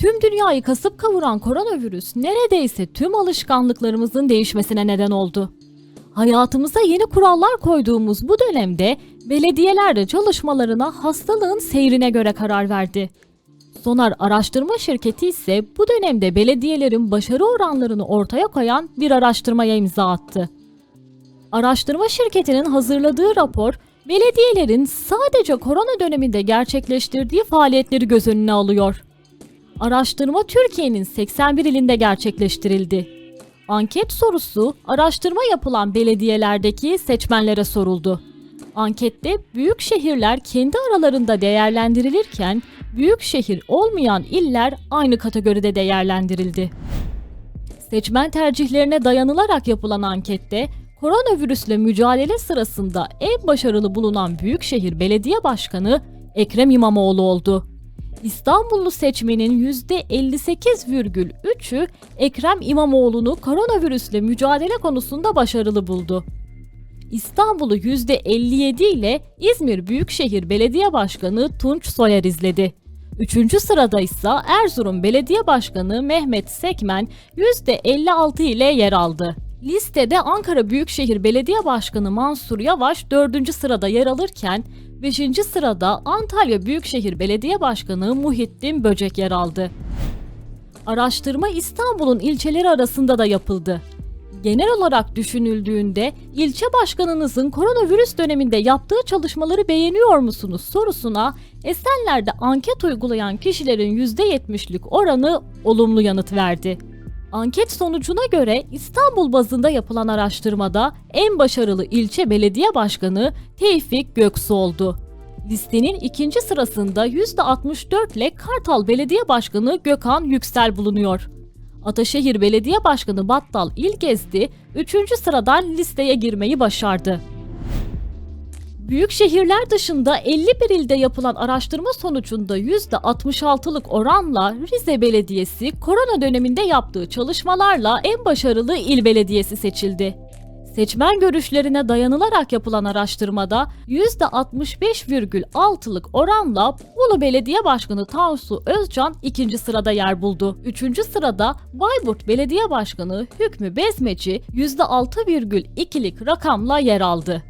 Tüm dünyayı kasıp kavuran koronavirüs neredeyse tüm alışkanlıklarımızın değişmesine neden oldu. Hayatımıza yeni kurallar koyduğumuz bu dönemde belediyeler de çalışmalarına hastalığın seyrine göre karar verdi. Sonar Araştırma Şirketi ise bu dönemde belediyelerin başarı oranlarını ortaya koyan bir araştırmaya imza attı. Araştırma şirketinin hazırladığı rapor, belediyelerin sadece korona döneminde gerçekleştirdiği faaliyetleri göz önüne alıyor. Araştırma Türkiye'nin 81 ilinde gerçekleştirildi. Anket sorusu araştırma yapılan belediyelerdeki seçmenlere soruldu. Ankette büyük şehirler kendi aralarında değerlendirilirken büyük şehir olmayan iller aynı kategoride değerlendirildi. Seçmen tercihlerine dayanılarak yapılan ankette koronavirüsle mücadele sırasında en başarılı bulunan Büyükşehir Belediye Başkanı Ekrem İmamoğlu oldu. İstanbullu seçmenin %58,3'ü Ekrem İmamoğlu'nu koronavirüsle mücadele konusunda başarılı buldu. İstanbul'u %57 ile İzmir Büyükşehir Belediye Başkanı Tunç Soyer izledi. Üçüncü sırada ise Erzurum Belediye Başkanı Mehmet Sekmen %56 ile yer aldı. Listede Ankara Büyükşehir Belediye Başkanı Mansur Yavaş 4. sırada yer alırken 5. sırada Antalya Büyükşehir Belediye Başkanı Muhittin Böcek yer aldı. Araştırma İstanbul'un ilçeleri arasında da yapıldı. Genel olarak düşünüldüğünde ilçe başkanınızın koronavirüs döneminde yaptığı çalışmaları beğeniyor musunuz sorusuna Esenler'de anket uygulayan kişilerin %70'lik oranı olumlu yanıt verdi. Anket sonucuna göre İstanbul bazında yapılan araştırmada en başarılı ilçe belediye başkanı Tevfik Göksu oldu. Listenin ikinci sırasında %64 ile Kartal Belediye Başkanı Gökhan Yüksel bulunuyor. Ataşehir Belediye Başkanı Battal İlgezdi 3. sıradan listeye girmeyi başardı. Büyük şehirler dışında 51 ilde yapılan araştırma sonucunda %66'lık oranla Rize Belediyesi korona döneminde yaptığı çalışmalarla en başarılı il belediyesi seçildi. Seçmen görüşlerine dayanılarak yapılan araştırmada %65,6'lık oranla Bolu Belediye Başkanı Tansu Özcan ikinci sırada yer buldu. Üçüncü sırada Bayburt Belediye Başkanı Hükmü Bezmeci %6,2'lik rakamla yer aldı.